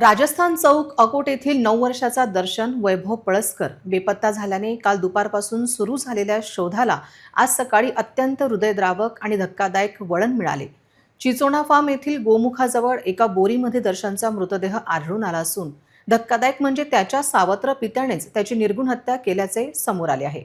राजस्थान चौक अकोट येथील नऊ वर्षाचा दर्शन वैभव पळसकर बेपत्ता झाल्याने काल दुपारपासून सुरू झालेल्या शोधाला आज सकाळी अत्यंत हृदयद्रावक आणि धक्कादायक वळण मिळाले. चिचोणा फार्म येथील गोमुखाजवळ एका बोरीमध्ये दर्शनचा मृतदेह आढळून आला असून धक्कादायक म्हणजे त्याच्या सावत्र पित्यानेच त्याची निर्गुण हत्या केल्याचे समोर आले आहे.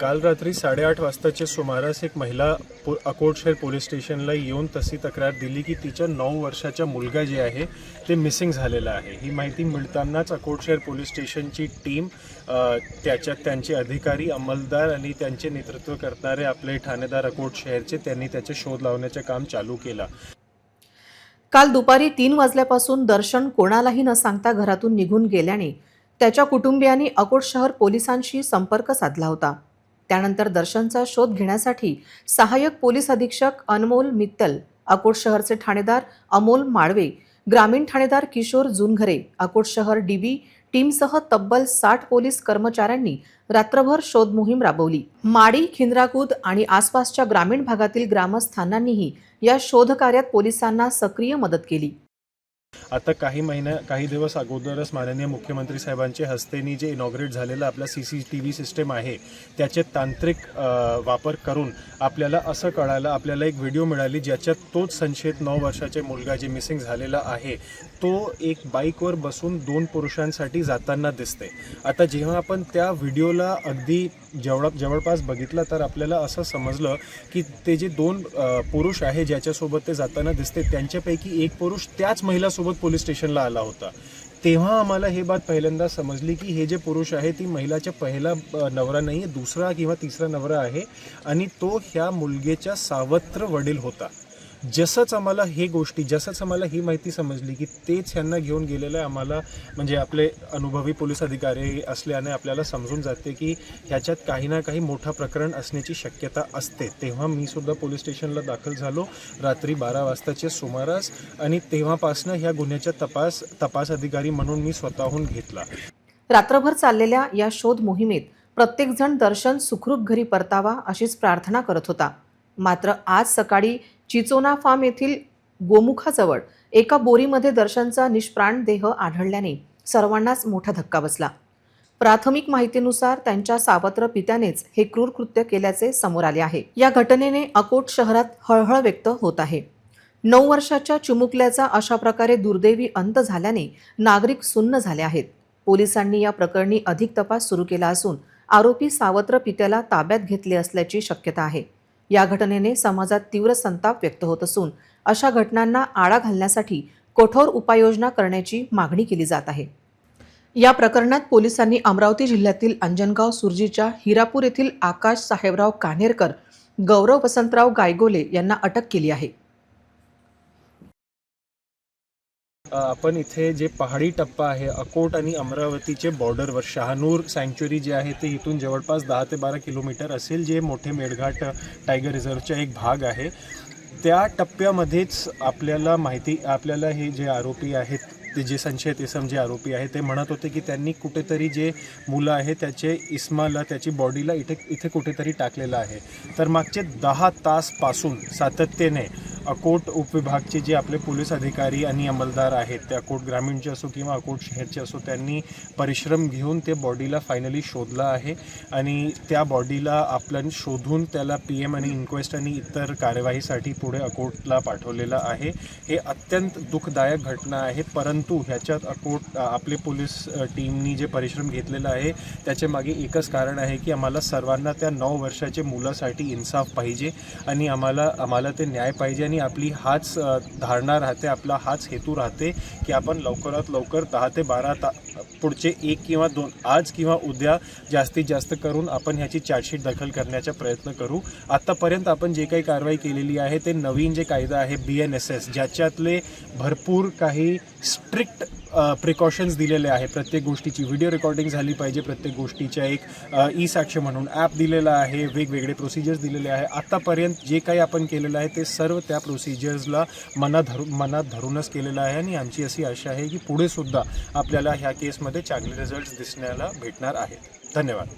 काल रात्री साडेआठ वाजताच्या सुमारास एक महिला पो अकोटशेर पोलीस स्टेशनला येऊन तशी तक्रार दिली की तिच्या नऊ वर्षाचा मुलगा जे आहे ते मिसिंग झालेला आहे. ही माहिती मिळतानाच अकोटशेर पोलीस स्टेशनची टीम त्याच्यात त्यांचे अधिकारी अंमलदार आणि त्यांचे नेतृत्व करणारे आपले ठाणेदार अकोट शहरचे त्यांनी त्याचे शोध लावण्याचे काम चालू केलं. काल दुपारी तीन वाजल्यापासून दर्शन कोणालाही न सांगता घरातून निघून गेल्याने त्याच्या कुटुंबियांनी अकोट शहर पोलिसांशी संपर्क साधला होता. त्यानंतर दर्शनचा शोध घेण्यासाठी सहाय्यक पोलीस अधीक्षक अनमोल मित्तल अकोट शहरचे ठाणेदार अमोल माळवे ग्रामीण ठाणेदार किशोर जुनघरे अकोट शहर डीबी टीमसह तब्बल साठ पोलीस कर्मचाऱ्यांनी रात्रभर शोध मोहीम राबवली. माडी खिंद्राकूद आणि आसपासच्या ग्रामीण भागातील ग्रामस्थांनांनीही या शोधकार्यात पोलिसांना सक्रिय मदत केली. आता काही महिन्या काही दिवस अगोदरच माननीय मुख्यमंत्री साहेबांच्या हस्तेनी जे इनॉग्रेट झालेलं आपला C C T V system आहे त्याचे तांत्रिक वापर करून आपल्याला असं कळालं आपल्याला एक व्हिडिओ मिळाली ज्याच्यात तोच संशयित नऊ वर्षाचे मुलगा जे मिसिंग झालेला आहे तो एक बाईकवर बसून दोन पुरुषांसाठी जाताना दिसते आता जेव्हा आपण त्या व्हिडिओला अगदी जेवढा जवळपास बघितलं तर आपल्याला असं समजलं की ते जे दोन पुरुष आहे ज्याच्यासोबत ते जाताना दिसते त्यांच्यापैकी एक पुरुष त्याच महिलासोबत पोलीस स्टेशनला आला होता. तेव्हा आम्हाला हे बात पहिल्यांदा समजली की हे जे पुरुष आहे ती महिलाच्या पहिला नवरा नाही आहे दुसरा किंवा तिसरा नवरा आहे आणि तो ह्या मुलगेच्या सावत्र वडील होता. जसंच आम्हाला हे गोष्टी जसंच आम्हाला ही माहिती समजली की तेच ह्यांना घेऊन गेलेलं आहे आम्हाला म्हणजे आपले अनुभवी पोलीस अधिकारी असल्याने आपल्याला समजून जाते की ह्याच्यात काही ना काही मोठा प्रकरण असण्याची शक्यता असते. तेव्हा मी सुद्धा पोलीस स्टेशनला दाखल झालो रात्री बारा वाजताच्या सुमारास आणि तेव्हापासनं ह्या गुन्ह्याचा तपास तपास अधिकारी म्हणून मी स्वतःहून घेतला. रात्रभर चाललेल्या या शोध मोहिमेत प्रत्येकजण दर्शन सुखरूप घरी परतावा अशीच प्रार्थना करत होता. मात्र आज सकाळी चिचोना फार्म येथील गोमुखाजवळ एका बोरीमध्ये दर्शनचा निष्प्राण देह आढळल्याने सर्वांनाच मोठा धक्का बसला. प्राथमिक माहितीनुसार त्यांच्या सावत्र पित्यानेच हे क्रूर कृत्य केल्याचे समोर आले आहे. या घटनेने अकोट शहरात हळहळ व्यक्त होत आहे. नऊ वर्षाच्या चिमुकल्याचा अशा प्रकारे दुर्दैवी अंत झाल्याने नागरिक सुन्न झाले आहेत. पोलिसांनी या प्रकरणी अधिक तपास सुरू केला असून आरोपी सावत्र पित्याला ताब्यात घेतले असल्याची शक्यता आहे. या घटनेने समाजात तीव्र संताप व्यक्त होत असून अशा घटनांना आळा घालण्यासाठी कठोर उपाययोजना करण्याची मागणी केली जात आहे. या प्रकरणात पोलिसांनी अमरावती जिल्ह्यातील अंजनगाव सुरजीच्या हिरापूर येथील आकाश साहेबराव कान्हेरकर गौरव वसंतराव गायगोले यांना अटक केली आहे. आपण इथे जे पहाडी टप्पा आहे अकोट आणि अमरावतीचे बॉर्डरवर शहानूर सँक्च्युरी जे आहे ते इथून जवळपास दहा ते बारा किलोमीटर असेल जे मोठे मेळघाट टायगर रिझर्वचा एक भाग आहे. त्या टप्प्यामध्येच आपल्याला माहिती आपल्याला हे जे आरोपी आहेत ते जे संशयित इसम जे आरोपी आहे ते म्हणत होते की त्यांनी कुठेतरी जे मुलं आहे त्याचे इस्माला त्याची बॉडीला इथे इथे कुठेतरी टाकलेलं आहे. तर मागचे दहा तासपासून सातत्याने अकोट उपविभागचे जे आपले पोलीस अधिकारी आणि अंमलदार आहेत ते अकोट ग्रामीणचे असो किंवा अकोट शहरचे असो त्यांनी परिश्रम घेऊन ते बॉडीला फायनली शोधलं आहे आणि त्या बॉडीला आपण शोधून त्याला पी एम आणि इन्क्वेस्ट आणि इतर कार्यवाहीसाठी पुढे अकोटला पाठवलेलं आहे. हे अत्यंत दुःखदायक घटना आहे. परंतु परंतु ह्याच्यात अकोट आपले पोलीस टीमनी जे परिश्रम घेतलेला आहे त्याच्यामागे एकच कारण आहे की आम्हाला सर्वांना त्या नऊ वर्षाच्या मुलासाठी इन्साफ पाहिजे आणि आम्हाला आम्हाला ते न्याय पाहिजे आणि आपली हाच धारणा राहते आपला हाच हेतू राहते की आपण लवकरात लवकर दहा ते बारा ता पुढचे एक किंवा दोन आज किंवा उद्या जास्तीत जास्त करून आपण ह्याची चार्जशीट दाखल करण्याचा प्रयत्न करू. आत्तापर्यंत आपण जे काही कारवाई केलेली आहे ते नवीन जे कायदा आहे बी एन एस एस ज्याच्यातले भरपूर काही स्ट्रिक्ट प्रिकॉशन्स दिलेले आहे प्रत्येक गोष्टीची व्हिडिओ रेकॉर्डिंग झाली पाहिजे. प्रत्येक गोष्टीच्या एक ई साक्ष म्हणून ॲप दिलेला आहे. वेगवेगळे प्रोसिजर्स दिलेले आहे. आत्तापर्यंत जे काही आपण केलेलं आहे ते सर्व त्या प्रोसिजर्सला मनात धरू मनात धरूनच केलेलं आहे. आणि आमची अशी आशा आहे की पुढेसुद्धा आपल्याला ह्या केसमध्ये चांगले रिझल्ट्स दिसण्याला भेटणार आहेत. धन्यवाद.